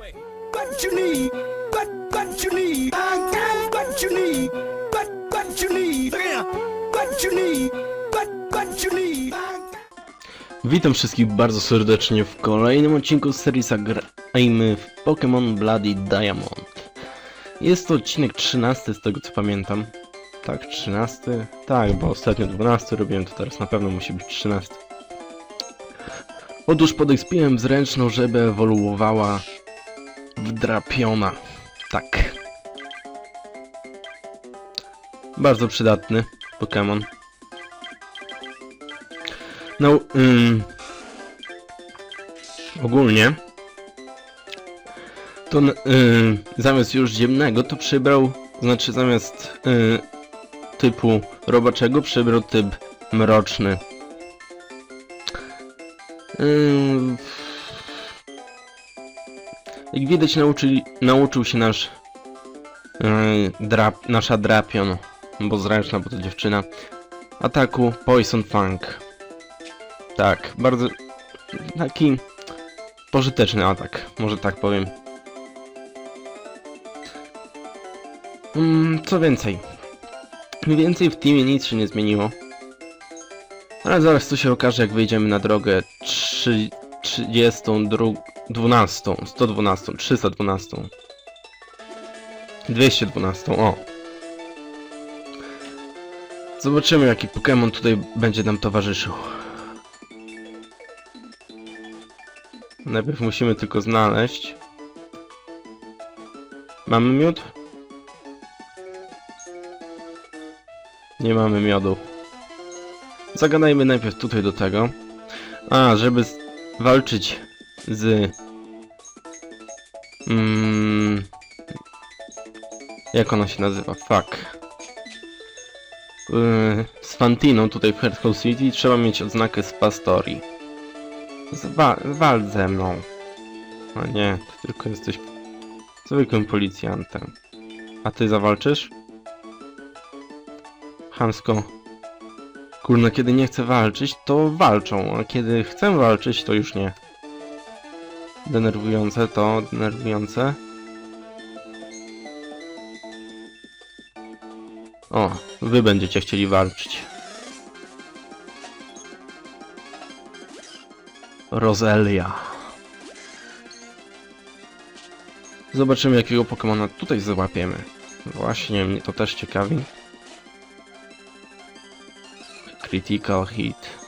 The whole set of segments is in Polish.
What you need, what, what you need, I got what you need, what, what you need, yeah. what you need, what, what you need, I got. Witam wszystkich bardzo serdecznie w kolejnym odcinku z serii Zagrajmy w Pokémon Bloody Diamond. Jest to odcinek 13 z tego co pamiętam. Tak, 13? Tak, bo ostatnio 12 robiłem, to teraz na pewno musi być 13. Otóż podekspiłem zręczną, żeby ewoluowała w Drapiona. Tak. Bardzo przydatny Pokémon. No, ogólnie to zamiast już ziemnego to przybrał, znaczy zamiast y, typu robaczego przybrał typ mroczny. Jak widać nauczył się nasz yy, drap, nasza drapion, bo zręczna, bo to dziewczyna, ataku Poison Fang. Tak, bardzo taki pożyteczny atak, może tak powiem. Mm, co więcej? Mniej więcej w teamie nic się nie zmieniło. Ale zaraz to się okaże, jak wyjdziemy na drogę 3, 32, 12, 112, 312, 212, o. Zobaczymy, jaki Pokémon tutaj będzie nam towarzyszył. Najpierw musimy tylko znaleźć. Mamy miód? Nie mamy miodu. Zagadajmy najpierw tutaj do tego. A, żeby walczyć z... Mm, jak ona się nazywa? Fuck. Yy, z Fantiną tutaj w Hearthstone City trzeba mieć odznakę z Pastori. Zwa ze mną. A nie, ty tylko jesteś zwykłym policjantem. A ty zawalczysz? Hamsko. Kurna, kiedy nie chcę walczyć, to walczą, a kiedy chcę walczyć, to już nie. Denerwujące to, denerwujące. O, wy będziecie chcieli walczyć. Roselia. Zobaczymy jakiego Pokemona tutaj załapiemy. Właśnie, mnie to też ciekawi. Critical Hit.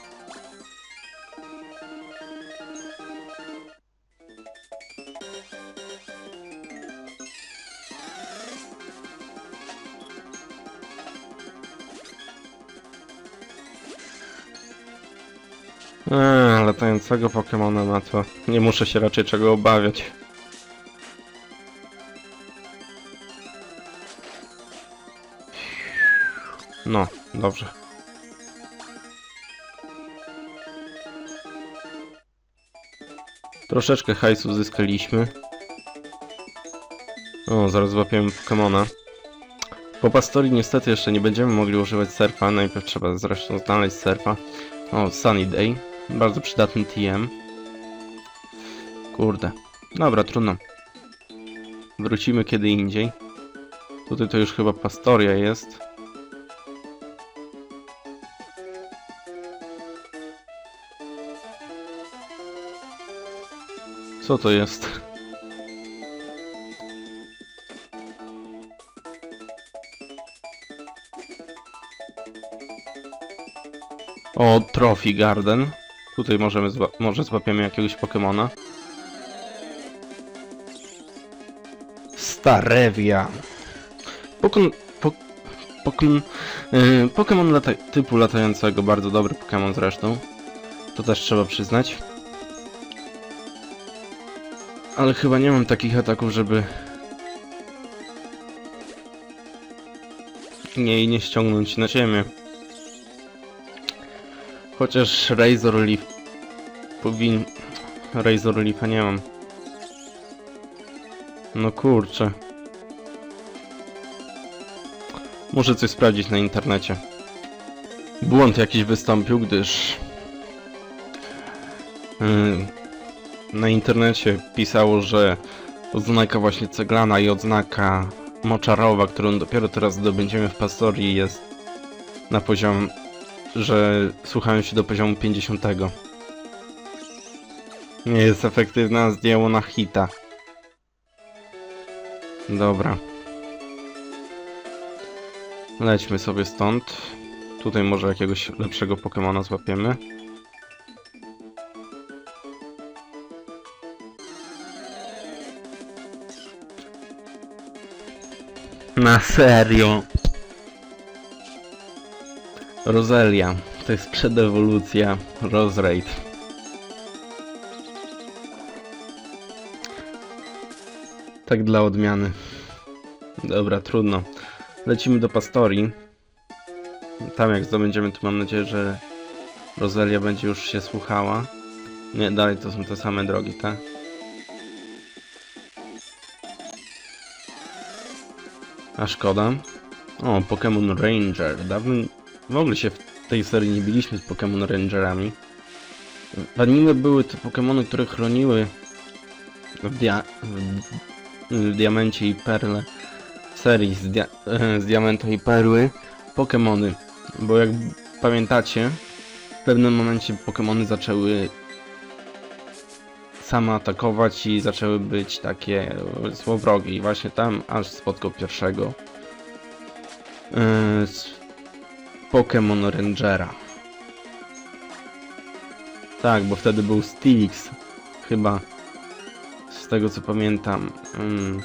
Latającego Pokemona na to. Nie muszę się raczej czego obawiać. No, dobrze. Troszeczkę hajsu uzyskaliśmy. O, zaraz złapiemy Pokemona. Po Pastori niestety jeszcze nie będziemy mogli używać surfa. Najpierw trzeba zresztą znaleźć surfa. O, Sunny Day. Bardzo przydatny TM. Kurde. Dobra, trudno. Wrócimy kiedy indziej. Tutaj to już chyba Pastoria jest. Co to jest? O, Trophy Garden. Tutaj możemy zła może złapiemy jakiegoś Pokemona. Starevia. Pokon... Po Pokon... Yy, Pokemon lata typu latającego, bardzo dobry Pokemon zresztą. To też trzeba przyznać. Ale chyba nie mam takich ataków, żeby... Nie, nie ściągnąć na ziemię. Chociaż Razor Leaf powin... Razor Leafa nie mam. No kurczę. Muszę coś sprawdzić na internecie. Błąd jakiś wystąpił, gdyż... Yy, na internecie pisało, że Odznaka właśnie ceglana i odznaka moczarowa, którą dopiero teraz zdobędziemy w Pastorii jest na poziom, że słuchają się do poziomu 50. Nie jest efektywna, zdjęło na hita. Dobra. Lećmy sobie stąd. Tutaj może jakiegoś lepszego Pokemona złapiemy. Na serio. Rozelia. To jest przedewolucja Rozraid. Tak dla odmiany. Dobra, trudno. Lecimy do Pastorii. Tam jak zdobędziemy, to mam nadzieję, że Rozelia będzie już się słuchała. Nie, dalej to są te same drogi, tak? A szkoda. O, Pokémon Ranger. Dawno w ogóle się w tej serii nie biliśmy z Pokémon Rangerami. W anime były te Pokémony, które chroniły w, dia w, Diamencie i Perle serii z, dia z i Perły Pokémony. Bo jak pamiętacie, w pewnym momencie Pokémony zaczęły same atakować i zaczęły być takie e, złowrogie i właśnie tam aż spotkał pierwszego yy, Pokémon Rangera. Tak, bo wtedy był Stilix, chyba z tego co pamiętam. Mm.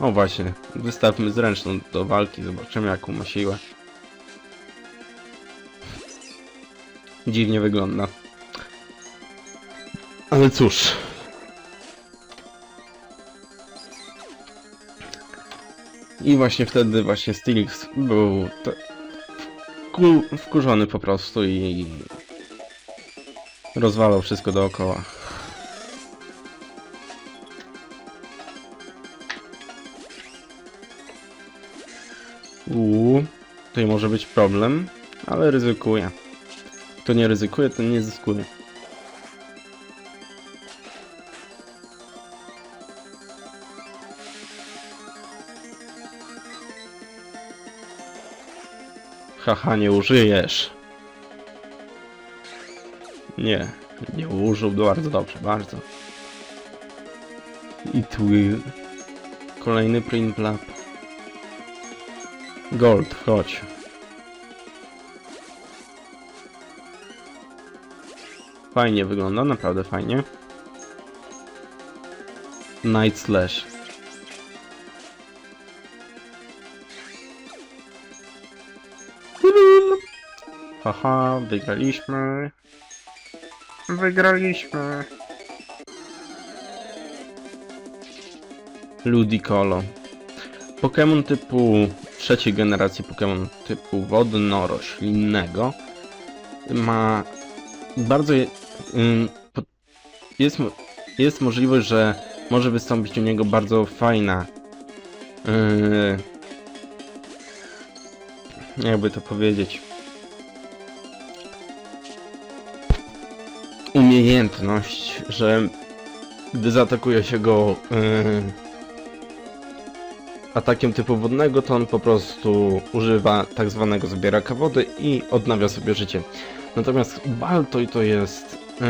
O właśnie, wystawmy zręczną do walki, zobaczymy jaką ma siłę. Dziwnie wygląda. Ale cóż. I właśnie wtedy właśnie Stilix był wku- wkurzony po prostu i rozwalał wszystko dookoła. Uuu, tutaj może być problem, ale ryzykuję. Kto nie ryzykuje, ten nie zyskuje. Haha, nie użyjesz. Nie, nie użył. Bardzo dobrze, bardzo. I tu kolejny print lab. Gold, chodź. Fajnie wygląda, naprawdę fajnie. Night Slash. Haha, wygraliśmy. Wygraliśmy. Ludicolo. Pokémon typu trzeciej generacji Pokémon typu wodno-roślinnego ma bardzo je, jest, jest możliwość, że może wystąpić u niego bardzo fajna yy, jakby to powiedzieć umiejętność, że gdy zaatakuje się go yy, atakiem typu wodnego, to on po prostu używa tak zwanego zbieraka wody i odnawia sobie życie. Natomiast Baltoj to jest yy,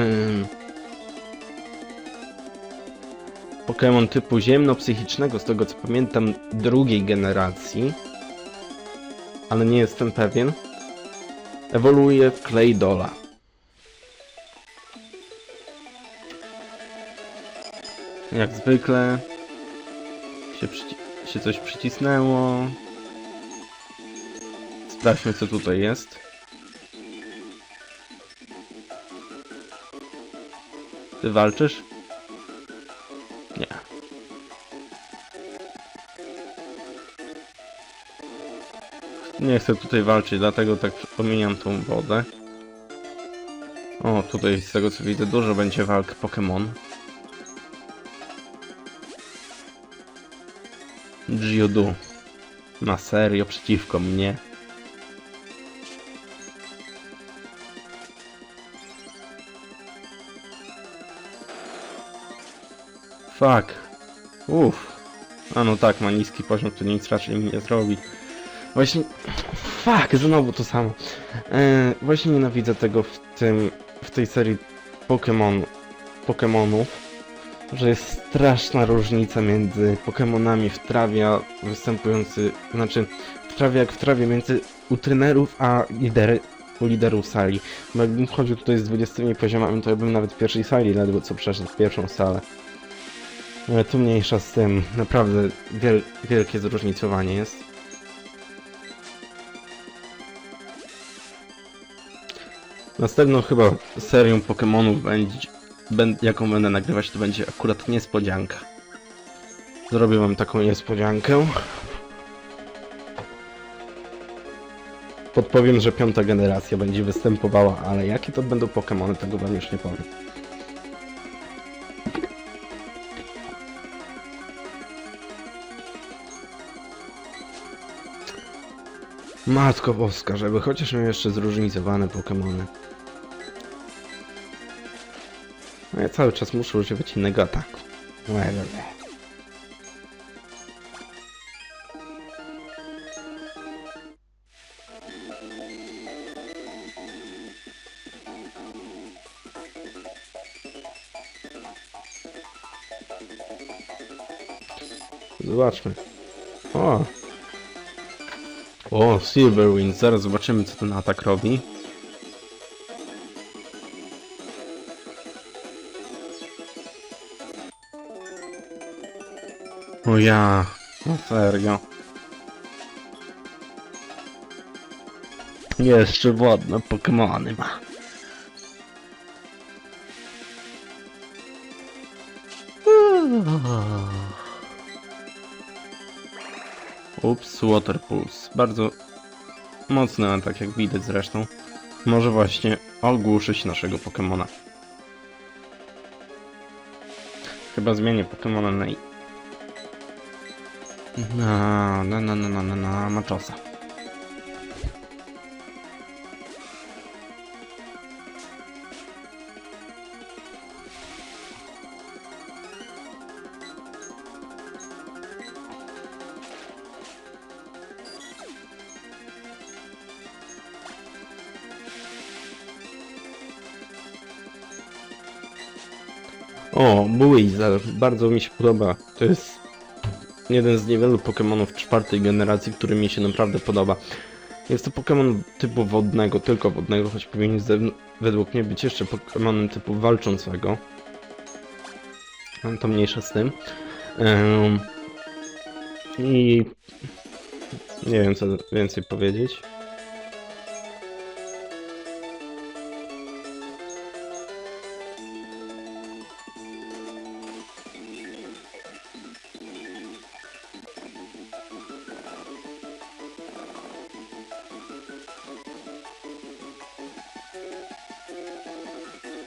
Pokémon typu ziemno-psychicznego, z tego co pamiętam, drugiej generacji, ale nie jestem pewien. Ewoluuje w Claydola. Jak zwykle się, się coś przycisnęło. Sprawdźmy co tutaj jest. Ty walczysz? Nie. Nie chcę tutaj walczyć, dlatego tak pomijam tą wodę. O, tutaj z tego co widzę dużo będzie walk Pokémon. Geodu. Na serio przeciwko mnie. Fuck. Uff. A no tak, ma niski poziom, to nic raczej mi nie zrobi. Właśnie... Fuck, znowu to samo. E, właśnie nienawidzę tego w tym... w tej serii Pokémon... Pokémonów. Że jest straszna różnica między Pokémonami w trawie, występujący... Znaczy, w trawie jak w trawie między u trenerów, a lidery, u liderów sali. Bo jakbym chodził tutaj z 20 poziomami, to ja bym nawet w pierwszej sali ledwo co przeszedł pierwszą salę. Ale tu mniejsza z tym. Naprawdę wiel wielkie zróżnicowanie jest. Następną chyba serią Pokémonów będzie, jaką będę nagrywać, to będzie akurat niespodzianka. Zrobię wam taką niespodziankę. Podpowiem, że piąta generacja będzie występowała, ale jakie to będą Pokémony, tego wam już nie powiem. Matko boska, żeby chociaż miał jeszcze zróżnicowane Pokémony. No ja cały czas muszę używać innego ataku. Łe, łe. Zobaczmy. O! O, Silverwind. Zaraz zobaczymy, co ten atak robi. O ja, no serio. Jeszcze wodne Pokémony ma. Ups, Water Pulse. Bardzo mocny atak, jak widać zresztą. Może właśnie ogłuszyć naszego Pokemona. Chyba zmienię Pokemona na... Na, na, na, na, na, na, na Maczosa. O, Buizel, bardzo mi się podoba. To jest jeden z niewielu Pokémonów czwartej generacji, który mi się naprawdę podoba. Jest to Pokémon typu wodnego, tylko wodnego, choć powinien według mnie być jeszcze Pokémonem typu walczącego. To mniejsza z tym. Em, I nie wiem co więcej powiedzieć.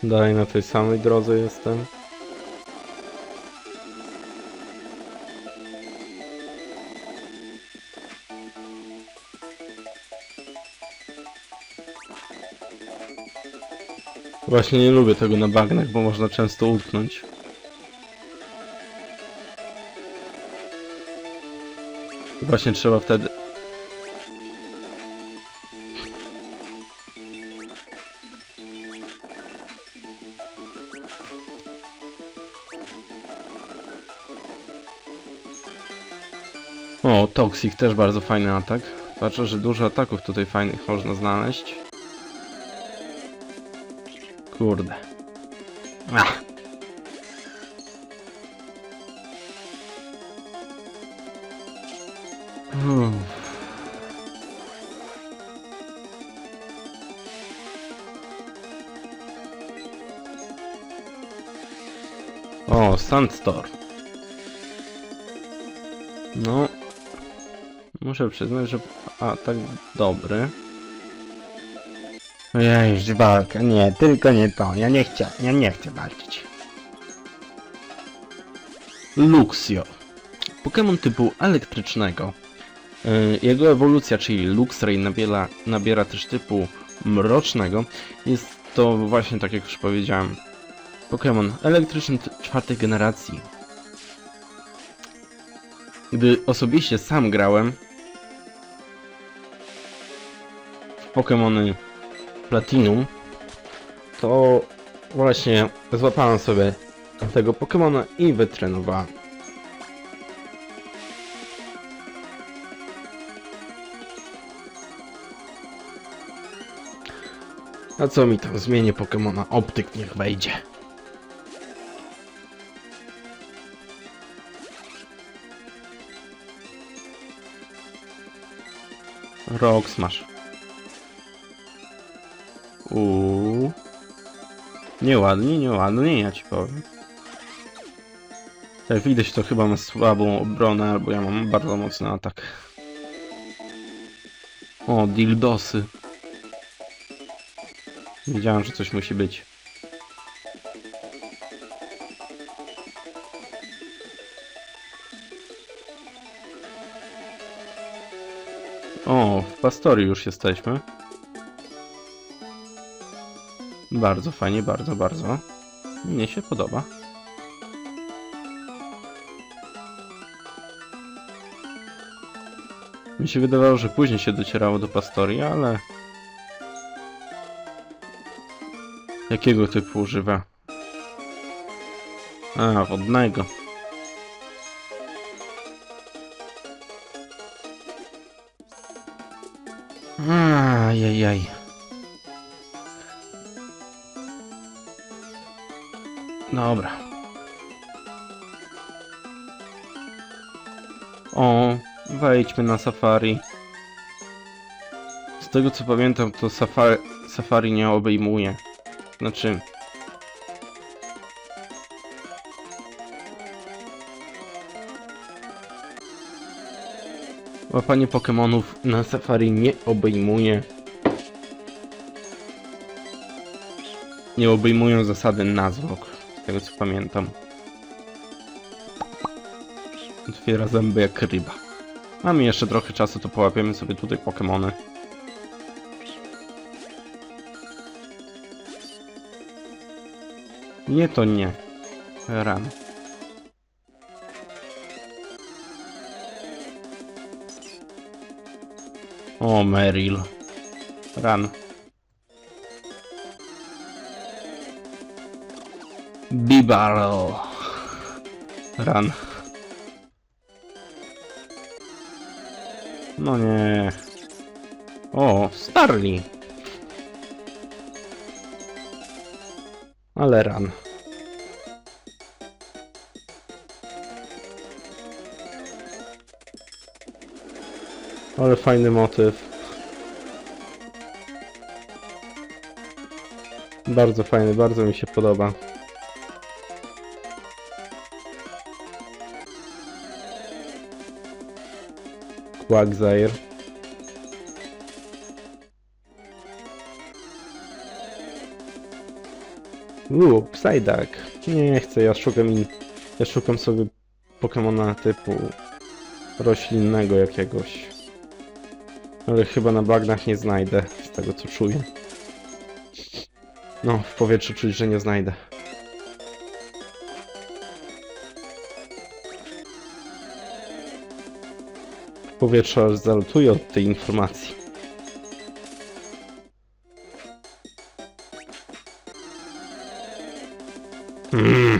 Dalej na tej samej drodze jestem. Właśnie nie lubię tego na bagnach, bo można często utknąć. Właśnie trzeba wtedy... O, Toxic też bardzo fajny atak. Patrzę, że dużo ataków tutaj fajnych można znaleźć. Kurde. Ach. Uff. O, Sandstorm. No. Muszę przyznać, że atak dobry. Ojej, walka, nie, tylko nie to, ja nie chcę, ja nie chcę walczyć. Luxio. Pokémon typu elektrycznego. Yy, Jego ewolucja, czyli Luxray, nabiera, nabiera też typu mrocznego. Jest to właśnie, tak jak już powiedziałem, Pokémon elektryczny czwartej generacji. Gdy osobiście sam grałem Pokémony Platinum, to właśnie złapałem sobie tego Pokemona i wytrenowałem. A co mi tam zmienię Pokemona? Optyk niech wejdzie. Rok smash. Uuu. Nieładnie, nieładnie, ja ci powiem. Jak widać, to chyba ma słabą obronę, albo ja mam bardzo mocny atak. O, dildosy. Wiedziałem, że coś musi być. O, w Pastorii już jesteśmy. Bardzo fajnie, bardzo, bardzo. Mnie się podoba. Mi się wydawało, że później się docierało do Pastorii, ale... Jakiego typu używa? A, wodnego. Ajajaj. Dobra. O, wejdźmy na safari. Z tego co pamiętam, to safari, safari nie obejmuje. Znaczy... Łapanie Pokemonów na safari nie obejmuje. Nie obejmują zasady nazwok, z tego co pamiętam. Otwiera zęby jak ryba. Mamy jeszcze trochę czasu, to połapiemy sobie tutaj Pokemony. Nie to nie. Ran. O, Meryl. Ran. Bibaro. Ran. No nie. O, Starly. Ale ran. Ale fajny motyw. Bardzo fajny, bardzo mi się podoba. Quagsire. Uuu, Psyduck. Nie chcę, ja szukam in... Ja szukam sobie Pokemona typu roślinnego jakiegoś. Ale chyba na bagnach nie znajdę, z tego co czuję. No, w powietrzu czuć, że nie znajdę. W powietrzu aż zalutuję od tej informacji. Mm.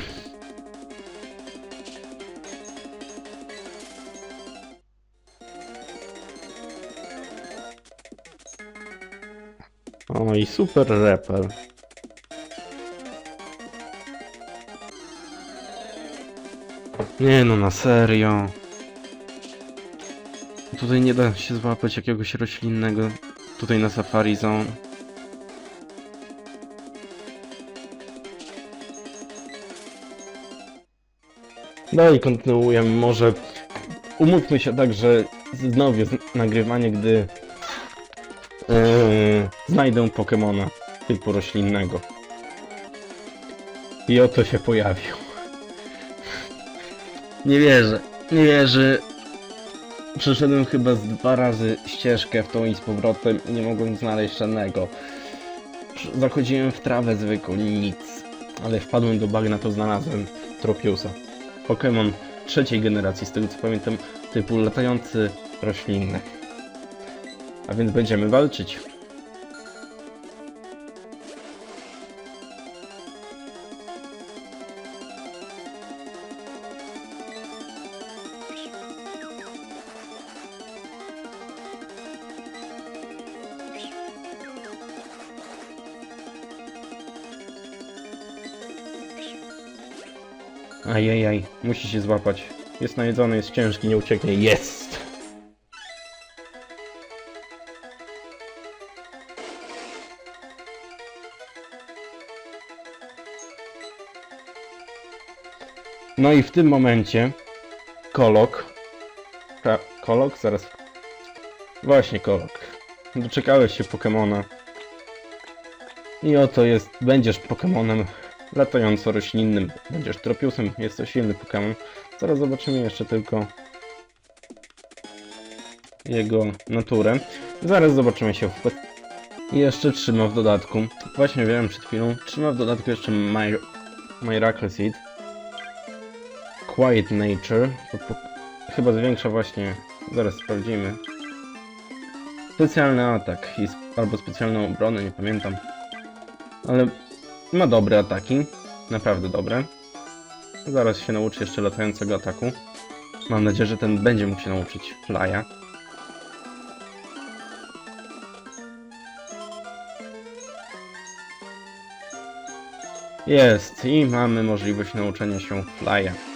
O i super reper. Nie no, na serio. Tutaj nie da się złapać jakiegoś roślinnego. Tutaj na Safari Zone. No i kontynuujemy. Może umówmy się tak, że znowu z- nagrywanie, gdy Eee, znajdę Pokemona typu roślinnego. I oto się pojawił. Nie wierzę, nie wierzę. Przeszedłem chyba z dwa razy ścieżkę w tą i z powrotem i nie mogłem znaleźć żadnego. Zachodziłem w trawę zwykłą, nic. Ale wpadłem do bagna, to znalazłem Tropiusa. Pokémon trzeciej generacji, z tego co pamiętam, typu latający roślinny. A więc będziemy walczyć. Ajajaj, musi się złapać. Jest najedzony, jest ciężki, nie ucieknie. Jest! No i w tym momencie Kolok. Ka kolok? Zaraz. Właśnie Kolok. Doczekałeś się Pokemona. I oto jest, będziesz Pokemonem latająco-roślinnym. Będziesz Tropiusem, jest to silny Pokémon. Zaraz zobaczymy jeszcze tylko jego naturę. Zaraz zobaczymy się w I jeszcze trzyma w dodatku, właśnie wiem przed chwilą, trzyma w dodatku jeszcze My Miracle Seed. Quiet Nature, chyba zwiększa właśnie, zaraz sprawdzimy. Specjalny atak albo specjalną obronę, nie pamiętam. Ale ma dobre ataki, naprawdę dobre. Zaraz się nauczy jeszcze latającego ataku. Mam nadzieję, że ten będzie mógł się nauczyć flya. Jest i mamy możliwość nauczenia się flya.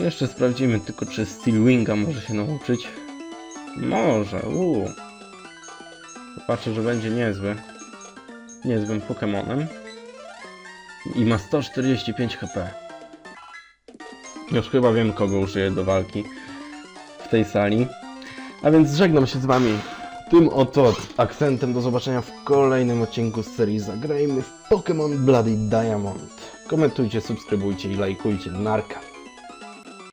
Jeszcze sprawdzimy tylko, czy Steelwinga może się nauczyć. Może, uuu. Patrzę, że będzie niezły. Niezłym Pokemonem. I ma 145 HP. Już chyba wiem, kogo użyję do walki w tej sali. A więc żegnam się z wami tym oto akcentem. Do zobaczenia w kolejnym odcinku z serii Zagrajmy w Pokémon Bloody Diamond. Komentujcie, subskrybujcie i lajkujcie. Narka.